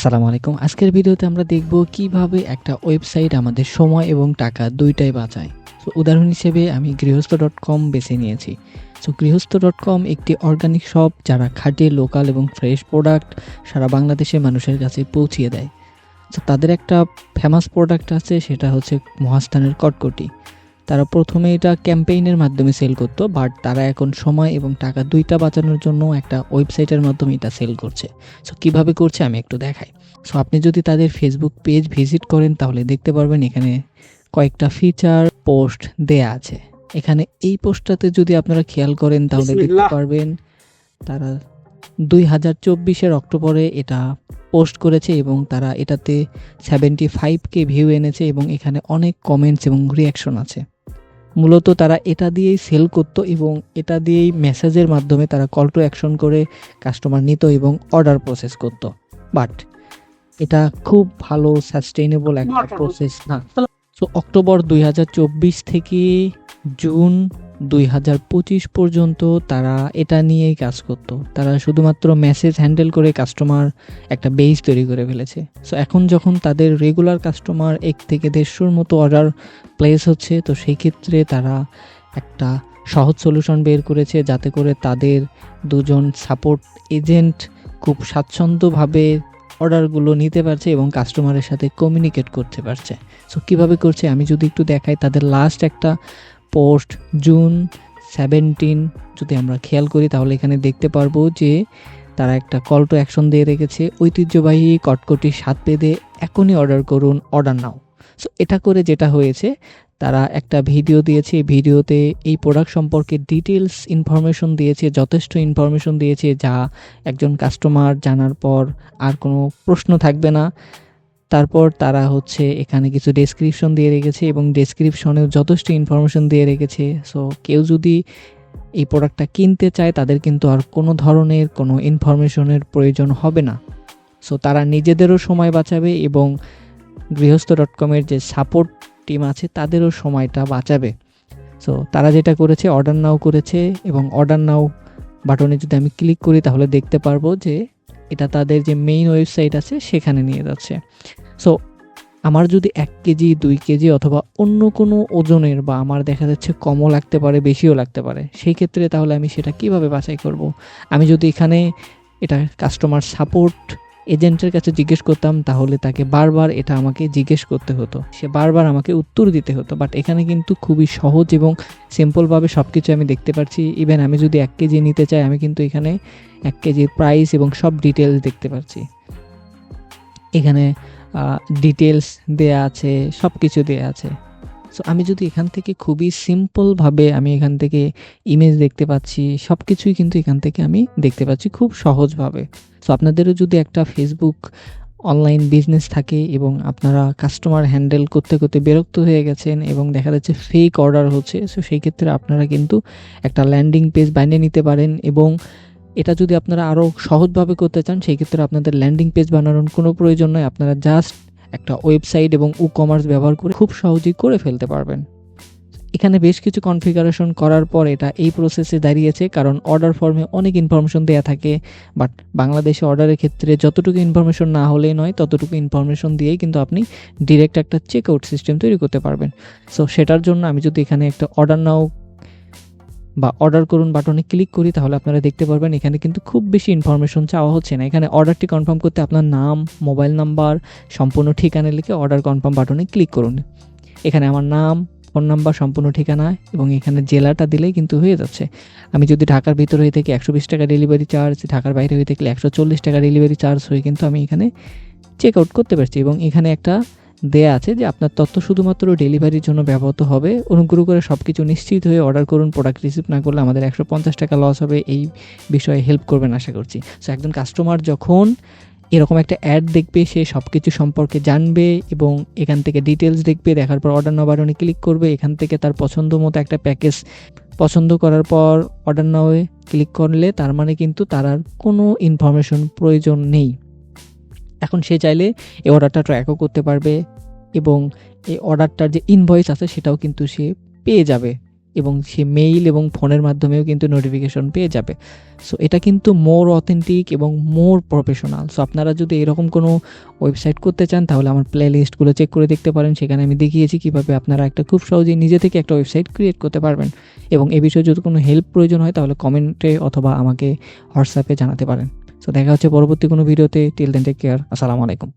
আসসালামু আলাইকুম। আজকের ভিডিওতে আমরা দেখব কীভাবে একটা ওয়েবসাইট আমাদের সময় এবং টাকা দুইটাই বাঁচায়। সো উদাহরণ হিসেবে আমি গৃহস্থ ডট কম বেছে নিয়েছি। সো গৃহস্থ ডট কম একটি অর্গানিক শপ যারা খাঁটিয়ে লোকাল এবং ফ্রেশ প্রোডাক্ট সারা বাংলাদেশে মানুষের কাছে পৌঁছিয়ে দেয়। সো তাদের একটা ফেমাস প্রোডাক্ট আছে, সেটা হচ্ছে মহাস্থানের কটকটি। তারা প্রথমে এটা ক্যাম্পেইনের মাধ্যমে সেল করতো বাট তারা এখন সময় এবং টাকা দুইটা বাঁচানোর জন্য একটা ওয়েবসাইটের মাধ্যমে এটা সেল করছে। সো কীভাবে করছে আমি একটু দেখাই। সো আপনি যদি তাদের ফেসবুক পেজ ভিজিট করেন তাহলে দেখতে পারবেন এখানে কয়েকটা ফিচার পোস্ট দেয়া আছে। এখানে এই পোস্টটাতে যদি আপনারা খেয়াল করেন তাহলে দেখতে পারবেন তারা দুই হাজার চব্বিশের অক্টোবরে এটা পোস্ট করেছে এবং তারা এটাতে সেভেন্টি ফাইভ কে ভিউ এনেছে এবং এখানে অনেক কমেন্টস এবং রিয়াকশন আছে। মূলত তারা এটা দিয়েই সেল করতো এবং এটা দিয়েই মেসেজের মাধ্যমে তারা কল টু অ্যাকশন করে কাস্টমার নিত এবং অর্ডার প্রসেস করত। বাট এটা খুব ভালো সাস্টেইনেবল একটা প্রসেস না। সো অক্টোবর দুই হাজার চব্বিশ থেকে জুন দুই হাজার পঁচিশ পর্যন্ত তারা এটা নিয়েই কাজ করতো। তারা শুধুমাত্র মেসেজ হ্যান্ডেল করে কাস্টমার একটা বেস তৈরি করে ফেলেছে। সো এখন যখন তাদের রেগুলার কাস্টমার এক থেকে দেড়শোর মতো অর্ডার প্লেস হচ্ছে, তো সেই ক্ষেত্রে তারা একটা সহজ সলিউশন বের করেছে যাতে করে তাদের দুজন সাপোর্ট এজেন্ট খুব স্বাচ্ছন্দ্যভাবে অর্ডারগুলো নিতে পারছে এবং কাস্টমারের সাথে কমিউনিকেট করতে পারছে। সো কীভাবে করছে? আমি যদি একটু দেখাই, তাদের লাস্ট একটা পোস্ট জুন সেভেন্টিন যদি আমরা খেয়াল করি, তাহলে এখানে দেখতে পারব যে তারা একটা কল টু অ্যাকশন দিয়ে রেখেছে। ঐতিহ্যবাহী কটকটি স্বাদ পেদে এখনই অর্ডার করুন অর্ডার নাও। সো এটা করে যেটা হয়েছে, তারা একটা ভিডিও দিয়েছে। ভিডিওতে এই প্রোডাক্ট সম্পর্কে ডিটেলস ইনফরমেশন দিয়েছে, যথেষ্ট ইনফরমেশন দিয়েছে, যা একজন কাস্টমার জানার পর আর কোনো প্রশ্ন থাকবে না। তারপর তারা হচ্ছে এখানে কিছু ডেসক্রিপশন দিয়ে রেখেছে এবং ডেসক্রিপশনেও যথেষ্ট ইনফরমেশন দিয়ে রেখেছে। সো কেউ যদি এই প্রোডাক্টটা কিনতে চায়, তাদের কিন্তু আর কোনো ধরনের কোনো ইনফরমেশনের প্রয়োজন হবে না। সো তারা নিজেদেরও সময় বাঁচাবে এবং গৃহস্থ ডট কমের যে সাপোর্ট টিম আছে, তাদেরও সময়টা বাঁচাবে। সো তারা যেটা করেছে অর্ডার নাও করেছে এবং অর্ডার নাও বাটনে যদি আমি ক্লিক করি, তাহলে দেখতে পারব যে এটা তাদের যে মেইন ওয়েবসাইট আছে সেখানে নিয়ে যাচ্ছে। সো আমার যদি এক কেজি, দুই কেজি অথবা অন্য কোনো ওজনের বা আমার দেখা যাচ্ছে কমও লাগতে পারে, বেশিও লাগতে পারে, সেই ক্ষেত্রে তাহলে আমি সেটা কীভাবে বাছাই করব? আমি যদি এখানে এটা কাস্টমার সাপোর্ট এজেন্টের কাছে জিজ্ঞেস করতাম, তাহলে তাকে বারবার এটা আমাকে জিজ্ঞেস করতে হতো। সে বারবার আমাকে উত্তর দিতে হতো বাট এখানে কিন্তু খুবই সহজ এবং সিম্পলভাবে সব কিছু আমি দেখতে পাচ্ছি ইভেন আমি যদি এক কেজি নিতে চাই, আমি কিন্তু এখানে এক কেজির প্রাইস এবং সব ডিটেলস দেখতে পাচ্ছি এখানে ডিটেলস দেয়া আছে সব কিছু দেয়া আছে। সো আমি যদি এখান থেকে খুবই সিম্পলভাবে আমি এখান থেকে ইমেজ দেখতে পাচ্ছি সব কিছুই কিন্তু এখান থেকে আমি দেখতে পাচ্ছি খুব সহজভাবে সো আপনাদেরও যদি একটা ফেসবুক অনলাইন বিজনেস থাকে এবং আপনারা কাস্টমার হ্যান্ডেল করতে করতে বিরক্ত হয়ে গেছেন এবং দেখা যাচ্ছে ফেক অর্ডার হচ্ছে সো সেই ক্ষেত্রে আপনারা কিন্তু একটা ল্যান্ডিং পেজ বানিয়ে নিতে পারেন এবং এটা যদি আপনারা আরও সহজভাবে করতে চান, সেই ক্ষেত্রে আপনাদের ল্যান্ডিং পেজ বানানোর কোনো প্রয়োজন নয়। আপনারা জাস্ট একটা ওয়েবসাইট এবং ই কমার্স ব্যবহার করে খুব সহজেই করে ফেলতে পারবেন। এখানে বেশ কিছু কনফিগারেশন করার পর এটা এই প্রসেসে দাঁড়িয়েছে, কারণ অর্ডার ফর্মে অনেক ইনফরমেশন দেওয়া থাকে বাট বাংলাদেশে অর্ডারের ক্ষেত্রে যতটুকু ইনফরমেশন না হলেই নয়, ততটুকু ইনফরমেশন দিয়েই কিন্তু আপনি ডিরেক্ট একটা চেক আউট সিস্টেম তৈরি করতে পারবেন। সো সেটার জন্য আমি যদি এখানে একটা অর্ডার নাও বা অর্ডার করুন বাটনে ক্লিক করি, তাহলে আপনারা দেখতে পারবেন এখানে কিন্তু খুব বেশি ইনফরমেশন চাওয়া হচ্ছে না। এখানে অর্ডারটি কনফার্ম করতে আপনার নাম মোবাইল নাম্বার সম্পূর্ণ ঠিকানা লিখে অর্ডার কনফার্ম বাটনে ক্লিক করুন। এখানে আমার নাম ফোন নাম্বার সম্পূর্ণ ঠিকানা এবং এখানে জেলাটা দিলেই কিন্তু হয়ে যাচ্ছে। আমি যদি ঢাকার ভিতরে হয়ে থেকে একশো বিশ টাকা ডেলিভারি চার্জ ঢাকার বাইরে হয়ে থাকলে একশো চল্লিশ টাকা ডেলিভারি চার্জ হয়ে কিন্তু আমি এখানে চেক আউট করতে পারছি এবং এখানে একটা দেয়া আছে যে আপনার তথ্য শুধুমাত্র ডেলিভারির জন্য ব্যবহৃত হবে। অনুগ্রহ করে সব কিছু নিশ্চিত হয়ে অর্ডার করুন, প্রোডাক্ট রিসিভ না করলে আমাদের একশো পঞ্চাশ টাকা লস হবে, এই বিষয়ে হেল্প করবেন আশা করছি। সো একজন কাস্টমার যখন এরকম একটা অ্যাড দেখবে, সে সব কিছু সম্পর্কে জানবে এবং এখান থেকে ডিটেলস দেখবে, দেখার পর অর্ডার নাও বাটনে ক্লিক করবে, এখান থেকে তার পছন্দ মতো একটা প্যাকেজ পছন্দ করার পর অর্ডার নাও ক্লিক করলে তার মানে কিন্তু তার আর কোনো ইনফরমেশন প্রয়োজন নেই। এখন সে চাইলে এই অর্ডারটা ট্র্যাকও করতে পারবে এবং এই অর্ডারটার যে ইনভয়েস আছে সেটাও কিন্তু সে পেয়ে যাবে এবং সে মেইল এবং ফোনের মাধ্যমেও কিন্তু নোটিফিকেশন পেয়ে যাবে। সো এটা কিন্তু মোর অথেন্টিক এবং মোর প্রফেশনাল সো আপনারা যদি এরকম কোনো ওয়েবসাইট করতে চান, তাহলে আমার প্লে লিস্টগুলো চেক করে দেখতে পারেন। সেখানে আমি দেখিয়েছি কীভাবে আপনারা একটা খুব সহজেই নিজে থেকে একটা ওয়েবসাইট ক্রিয়েট করতে পারবেন। এবং এ বিষয়ে যদি কোনো হেল্প প্রয়োজন হয়, তাহলে কমেন্টে অথবা আমাকে হোয়াটসঅ্যাপে জানাতে পারেন। সো দেখা হচ্ছে পরবর্তী কোনো ভিডিওতে। টিল দেন টেক কেয়ার আসসালামু আলাইকুম